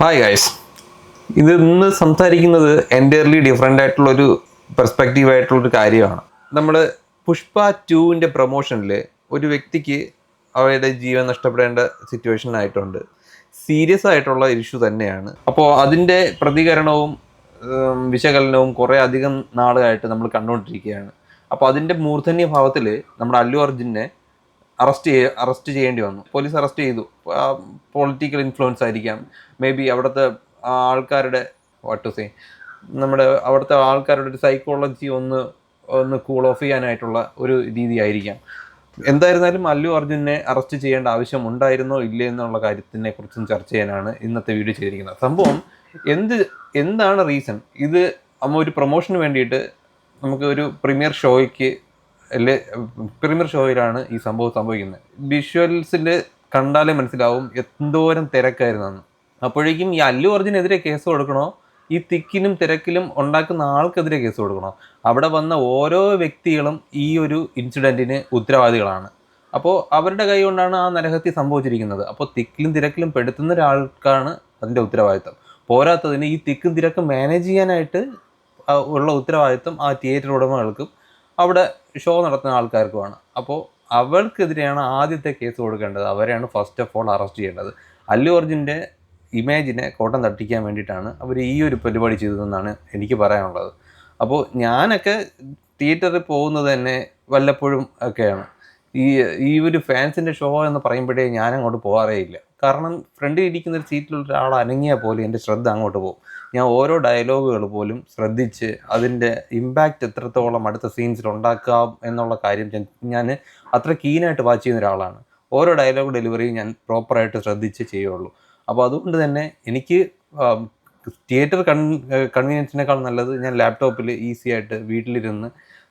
Hi guys ഇത് ഇന്ന് സംസാരിക്കുന്നത് എന്റയർലി ഡിഫറെന്റ് ആയിട്ടുള്ളൊരു പെർസ്പെക്റ്റീവ് ആയിട്ടുള്ളൊരു കാര്യമാണ്. നമ്മൾ പുഷ്പ ടുവിന്റെ പ്രൊമോഷനിൽ ഒരു വ്യക്തിക്ക് അവരുടെ ജീവൻ നഷ്ടപ്പെടേണ്ട സിറ്റുവേഷൻ ആയിട്ടുണ്ട്. സീരിയസ് ആയിട്ടുള്ള ഇഷ്യൂ തന്നെയാണ്. അപ്പോൾ അതിന്റെ പ്രതികരണവും വിശകലനവും കുറേ അധികം നാളുകളായിട്ട് നമ്മൾ കണ്ടുകൊണ്ടിരിക്കുകയാണ്. അപ്പോൾ അതിന്റെ മൂർധന്യ ഭാവത്തിൽ നമ്മുടെ അല്ലു അർജുനെ അറസ്റ്റ് ചെയ്യ അറസ്റ്റ് ചെയ്യേണ്ടി വന്നു. പോലീസ് അറസ്റ്റ് ചെയ്തു. പൊളിറ്റിക്കൽ ഇൻഫ്ലുവൻസ് ആയിരിക്കാം. മേ ബി അവിടുത്തെ ആൾക്കാരുടെ വാട്ട് ടു സേ നമ്മുടെ അവിടുത്തെ ആൾക്കാരുടെ ഒരു സൈക്കോളജി ഒന്ന് ഒന്ന് കൂൾ ഓഫ് ചെയ്യാനായിട്ടുള്ള ഒരു രീതി ആയിരിക്കാം. എന്തായിരുന്നാലും അല്ലു അർജുനെ അറസ്റ്റ് ചെയ്യേണ്ട ആവശ്യം ഉണ്ടായിരുന്നോ ഇല്ലേ എന്നുള്ള കാര്യത്തിനെ കുറിച്ചും ചർച്ച ചെയ്യാനാണ് ഇന്നത്തെ വീഡിയോ ചെയ്തിരിക്കുന്നത്. സംഭവം എന്ത് എന്താണ് റീസൺ ഇത് അമ്മ ഒരു പ്രൊമോഷന് വേണ്ടിയിട്ട് നമുക്ക് ഒരു പ്രീമിയർ ഷോയ്ക്ക് പ്രീമിയർ ഷോയിലാണ് ഈ സംഭവം സംഭവിക്കുന്നത്. വിഷ്വൽസിൽ കണ്ടാലേ മനസ്സിലാവും എന്തോരം തിരക്കായിരുന്നു അപ്പോഴേക്കും ഈ അല്ലു അർജുനെതിരെ കേസ് കൊടുക്കണോ? ഈ തിക്കിനും തിരക്കിലും ഉണ്ടാക്കുന്ന ആൾക്കെതിരെ കേസ് കൊടുക്കണോ? അവിടെ വന്ന ഓരോ വ്യക്തികളും ഈ ഒരു ഇൻസിഡന്റിന് ഉത്തരവാദികളാണ്. അപ്പോൾ അവരുടെ കൈ കൊണ്ടാണ് ആ നരഹത്യ സംഭവിച്ചിരിക്കുന്നത്. അപ്പോൾ തിക്കിലും തിരക്കിലും പെടുത്തുന്ന ഒരാൾക്കാണ് അതിന്റെ ഉത്തരവാദിത്തം പോരാത്തതിന് ഈ തിക്കും തിരക്കും മാനേജ് ചെയ്യാനായിട്ട് ഉള്ള ഉത്തരവാദിത്തം ആ തിയേറ്റർ ഉടമകൾക്കും അവിടെ ഷോ നടത്തുന്ന ആൾക്കാർക്കുമാണ്. അപ്പോൾ അവർക്കെതിരെയാണ് ആദ്യത്തെ കേസ് കൊടുക്കേണ്ടത്. അവരെയാണ് ഫസ്റ്റ് ഓഫ് ഓൾ അറസ്റ്റ് ചെയ്യേണ്ടത്. അല്ലു അർജുന്റെ ഇമേജിനെ കോട്ടം തട്ടിക്കാൻ വേണ്ടിയിട്ടാണ് അവർ ഈ ഒരു പരിപാടി ചെയ്തതെന്നാണ് എനിക്ക് പറയാനുള്ളത്. അപ്പോൾ ഞാനൊക്കെ തിയേറ്ററിൽ പോകുന്നത് തന്നെ വല്ലപ്പോഴും ഒക്കെയാണ്. ഈ ഈ ഒരു ഫാൻസിന്റെ ഷോ എന്ന് പറയുമ്പോഴേ ഞാൻ അങ്ങോട്ട് പോകാറേ ഇല്ല. കാരണം ഫ്രണ്ടിൽ ഇരിക്കുന്ന ഒരു സീറ്റിലുള്ള ഒരാൾ അനങ്ങിയാൽ പോലും എന്റെ ശ്രദ്ധ അങ്ങോട്ട് പോകും. ഞാൻ ഓരോ ഡയലോഗുകൾ പോലും ശ്രദ്ധിച്ച് അതിന്റെ ഇമ്പാക്റ്റ് എത്രത്തോളം അടുത്ത സീൻസിൽ ഉണ്ടാക്കാം എന്നുള്ള കാര്യം ഞാൻ- അത്ര കീനായിട്ട് വാച്ച് ചെയ്യുന്ന ഒരാളാണ്. ഓരോ ഡയലോഗ് ഡെലിവറിയും ഞാൻ പ്രോപ്പറായിട്ട് ശ്രദ്ധിച്ച് ചെയ്യുള്ളൂ. അപ്പോൾ അതുകൊണ്ട് തന്നെ എനിക്ക് തിയേറ്റർ കൺ കൺവീനിയൻസിനേക്കാൾ നല്ലത് ഞാൻ ലാപ്ടോപ്പിൽ ഈസി ആയിട്ട് വീട്ടിലിരുന്ന്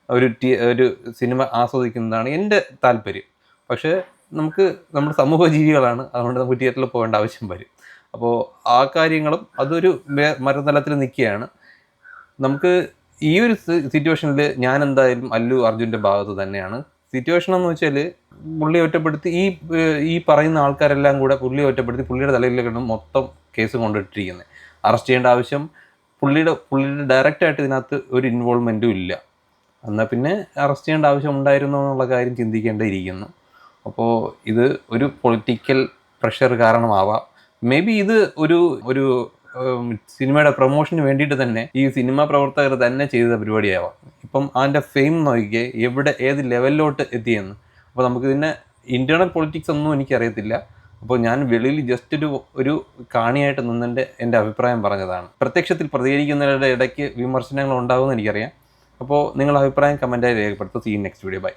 ഒരു ഒരു സിനിമ ആസ്വദിക്കുന്നതാണ് എന്റെ താല്പര്യം. പക്ഷേ നമുക്ക് നമ്മുടെ സമൂഹ ജീവികളാണ്. അതുകൊണ്ട് നമുക്ക് തിയേറ്ററിൽ പോകേണ്ട ആവശ്യം വരും. അപ്പോൾ ആ കാര്യങ്ങളും അതൊരു മരതലത്തിൽ നിൽക്കുകയാണ്. നമുക്ക് ഈ ഒരു സിറ്റുവേഷനിൽ ഞാൻ എന്തായാലും അല്ലു അർജുന്റെ ഭാഗത്ത് തന്നെയാണ്. സിറ്റുവേഷൻ എന്ന് വെച്ചാൽ പുള്ളിയെ ഒറ്റപ്പെടുത്തി ഈ ഈ പറയുന്ന ആൾക്കാരെല്ലാം കൂടെ പുള്ളിയെ ഒറ്റപ്പെടുത്തി പുള്ളിയുടെ തലയിലേക്കാണ് മൊത്തം കേസ് കൊണ്ടിട്ടിരിക്കുന്നത്. അറസ്റ്റ് ചെയ്യേണ്ട ആവശ്യം പുള്ളിയുടെ പുള്ളിയുടെ ഡയറക്റ്റായിട്ട് ഇതിനകത്ത് ഒരു ഇൻവോൾവ്മെന്റും ഇല്ല. എന്നാൽ പിന്നെ അറസ്റ്റ് ചെയ്യേണ്ട ആവശ്യം ഉണ്ടായിരുന്നോ എന്നുള്ള കാര്യം ചിന്തിക്കേണ്ടിയിരിക്കുന്നു. അപ്പോൾ ഇത് ഒരു പൊളിറ്റിക്കൽ പ്രഷർ കാരണമാവാം. മേ ബി ഇത് ഒരു ഒരു സിനിമയുടെ പ്രൊമോഷന് വേണ്ടിയിട്ട് തന്നെ ഈ സിനിമാ പ്രവർത്തകർ തന്നെ ചെയ്ത പരിപാടിയാവാം. ഇപ്പം അതിന്റെ ഫെയിം നോക്കിയേ എവിടെ ഏത് ലെവലിലോട്ട് എത്തിയെന്ന്. അപ്പോൾ നമുക്ക് ഇതിനെ ഇന്റേർണൽ പൊളിറ്റിക്സ് ഒന്നും എനിക്കറിയത്തില്ല. അപ്പോൾ ഞാൻ വെളിയിൽ ജസ്റ്റ് ഒരു ഒരു കാണിയായിട്ട് നിന്നെന്റെ എന്റെ അഭിപ്രായം പറഞ്ഞതാണ്. പ്രത്യക്ഷത്തിൽ പ്രതികരിക്കുന്നവരുടെ ഇടയ്ക്ക് വിമർശനങ്ങൾ ഉണ്ടാകുമെന്ന് എനിക്കറിയാം. അപ്പോൾ നിങ്ങളുടെ അഭിപ്രായം കമന്റായി രേഖപ്പെടുത്തുക. Scene next video bye